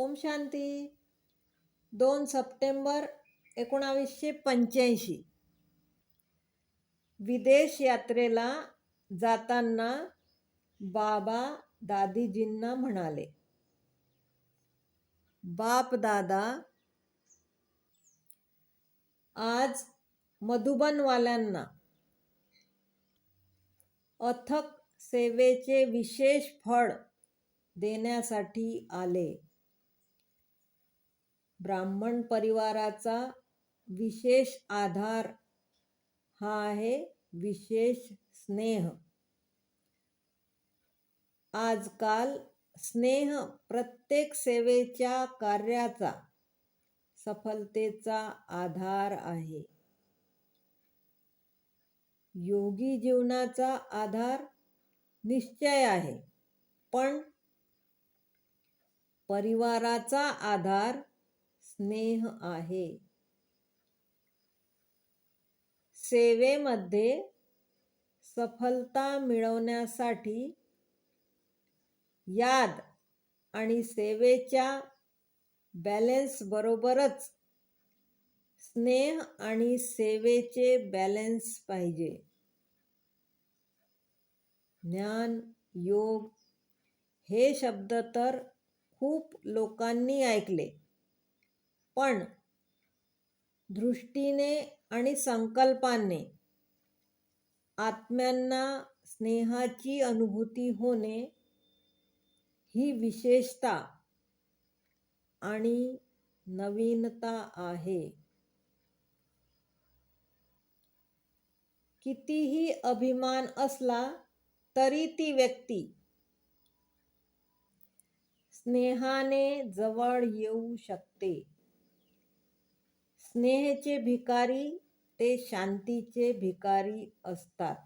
ओम शांती. दोन सप्टेंबर एकोणावीसशे पंच्याऐंशी. विदेश यात्रेला जाताना बाबा दादीजींना म्हणाले बाप दादा आज मधुबनवाल्यांना अथक सेवेचे विशेष फळ देण्यासाठी आले. ब्राह्मण परिवाराचा विशेष आधार हा आहे विशेष स्नेह. आजकाल स्नेह प्रत्येक सेवेच्या कार्याचा सफलतेचा आधार आहे. योगी जीवनाचा आधार निश्चय आहे पण परिवाराचा आधार स्नेह आहे. सेवेमध्ये सफलता मिळवण्यासाठी याद आणि सेवेच्या बॅलेन्स बरोबरच स्नेह आणि सेवेचे बॅलेन्स पाहिजे. ज्ञान योग हे शब्द तर खूप लोकांनी ऐकले. पण दृष्टीने आणि संकल्पाने आत्म्यांना स्नेहाची अनुभूती होणे ही विशेषता आणि नवीनता आहे. कितीही अभिमान असला तरी ती व्यक्ती स्नेहाने जवळ येऊ शकते. स्नेहचे भिकारी ते शांतीचे भिकारी असतात.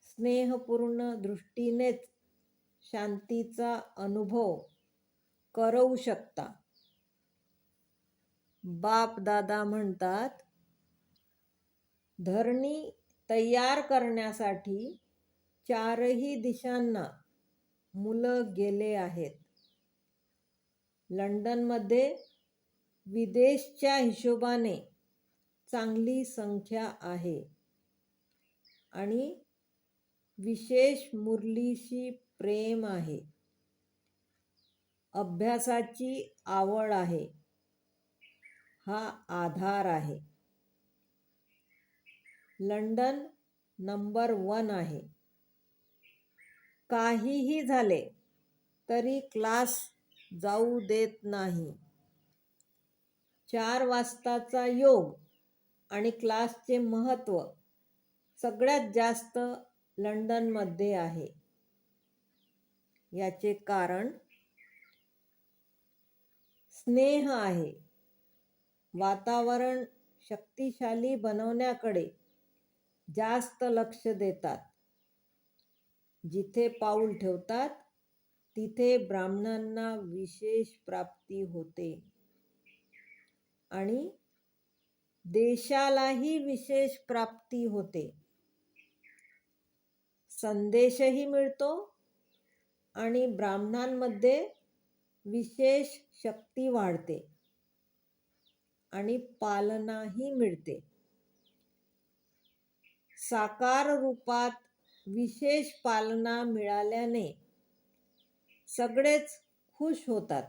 स्नेहपूर्ण दृष्टीनेच शांतीचा अनुभव करवू शकता. बाप दादा म्हणतात धरणी तयार करण्यासाठी चारही दिशांना मुलं गेले आहेत. लंडनमध्ये विदेशच्या हिशोबाने चांगली संख्या आहे. आणि विशेष मुरलीशी प्रेम आहे. अभ्यासाची आवड आहे. हा आधार आहे. लंडन नंबर वन आहे. काहीही झाले तरी क्लास जाऊ देत नाही. चार वाजताचा योग आणि क्लासचे महत्त्व सगळ्यात जास्त लंडनमध्ये आहे. याचे कारण स्नेह आहे. वातावरण शक्तिशाली बनवण्याकडे जास्त लक्ष देतात. जिथे पाऊल ठेवतात तिथे ब्राह्मणांना विशेष प्राप्ती होते. आणि देशालाही विशेष प्राप्ती होते. संदेशही मिळतो आणि ब्राह्मणांमध्ये विशेष शक्ती वाढते आणि पालनाही मिळते. साकार रूपात विशेष पालना मिळाल्याने सगळेच खुश होतात.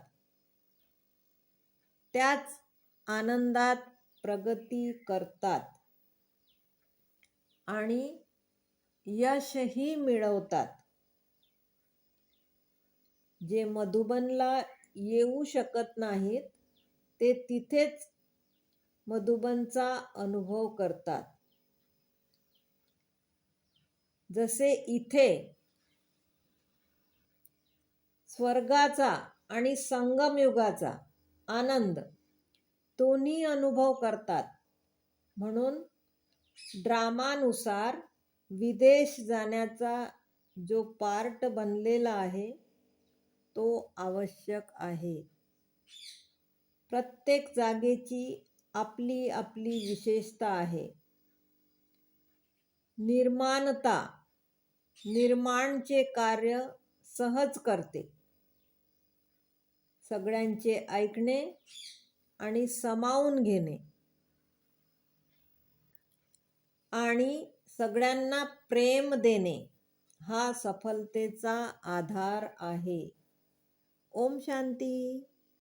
त्याच आनंदात प्रगती करतात. आणि यशही मिळवतात. जे मधुबनला येऊ शकत नाहीत ते तिथेच मधुबनचा अनुभव करतात. जसे इथे स्वर्गाचा आणि संगमयुगाचा आनंद दोन्ही अनुभव करतात. म्हणून ड्रामानुसार विदेश जाण्याचा जो पार्ट बनलेला आहे तो आवश्यक आहे. प्रत्येक जागेची आपली आपली विशेषता आहे. निर्माणता निर्माणचे कार्य सहज करते. सगळ्यांचे ऐकणे आणि समावून घेणे. आणि सगळ्यांना प्रेम देणे हा सफलतेचा आधार आहे. ओम शांती.